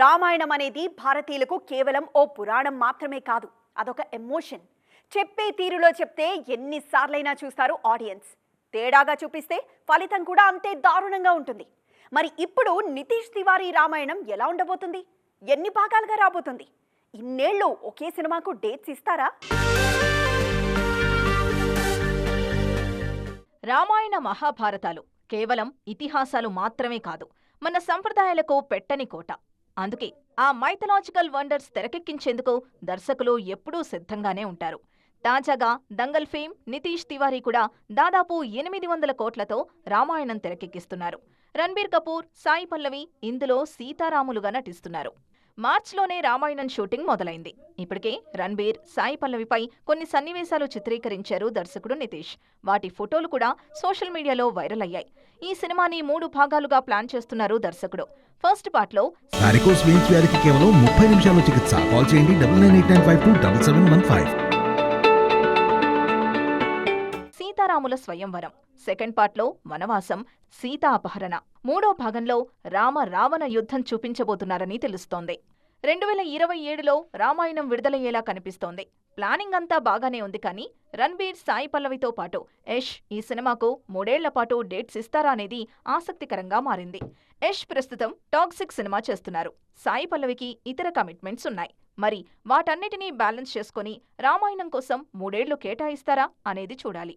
రామాయణం అనేది భారతీయులకు కేవలం ఓ పురాణం మాత్రమే కాదు అదొక ఎమోషన్ చెప్పే తీరులో చెప్తే ఎన్నిసార్లైనా చూస్తారు ఆడియన్స్ తేడాగా చూపిస్తే ఫలితం కూడా అంతే దారుణంగా ఉంటుంది. మరి ఇప్పుడు నితీష్ తివారీ రామాయణం ఎలా ఉండబోతుంది? ఎన్ని భాగాలుగా రాబోతుంది? ఇన్నేళ్ళు ఒకే సినిమాకు డేట్స్ ఇస్తారా? రామాయణ మహాభారతాలు కేవలం ఇతిహాసాలు మాత్రమే కాదు మన సంప్రదాయాలకు పెట్టని కోట. అందుకే ఆ మైథలాజికల్ వండర్స్ తెరకెక్కించేందుకు దర్శకులు ఎప్పుడూ సిద్ధంగానే ఉంటారు. తాజాగా దంగల్ ఫేమ్ నితీష్ తివారీ కూడా దాదాపు ఎనిమిది వందల కోట్లతో రామాయణం తెరకెక్కిస్తున్నారు. రణ్బీర్ కపూర్ సాయి పల్లవి ఇందులో సీతారాములుగా నటిస్తున్నారు. మార్చ్లోనే రామాయణం షూటింగ్ మొదలైంది. ఇప్పటికే రణ్బీర్ సాయి పల్లవిపై కొన్ని సన్నివేశాలు చిత్రీకరించారు దర్శకుడు నితీష్. వాటి ఫోటోలు కూడా సోషల్ మీడియాలో వైరల్ అయ్యాయి. ఈ సినిమాని మూడు భాగాలుగా ప్లాన్ చేస్తున్నారు దర్శకుడు. ఫస్ట్ పార్ట్లో వారికోస్ వెయిన్స్ వ్యాధికి కేవలం ముప్పై నిమిషాల్లో చికిత్స. కాల్ చేయండి double nine eight nine five two double seven one five. సీతారాముల స్వయంవరం. సెకండ్ పార్ట్లో వనవాసం సీతా అపహరణ. మూడో భాగంలో రామ రావణ యుద్ధం చూపించబోతున్నారని తెలుస్తోంది. రెండు వేల ఇరవై ఏడులో రామాయణం విడుదలయ్యేలా కనిపిస్తోంది. ప్లానింగ్ అంతా బాగానే ఉంది కానీ రణ్బీర్ సాయి పల్లవితో పాటు యష్ ఈ సినిమాకు మూడేళ్ళ పాటు డేట్స్ ఇస్తారా అనేది ఆసక్తికరంగా మారింది. యష్ ప్రస్తుతం టాక్సిక్ సినిమా చేస్తున్నారు. సాయి పల్లవికి ఇతర కమిట్మెంట్స్ ఉన్నాయి. మరి వాటన్నిటినీ బ్యాలెన్స్ చేసుకుని రామాయణం కోసం మూడేళ్ళు కేటాయిస్తారా అనేది చూడాలి.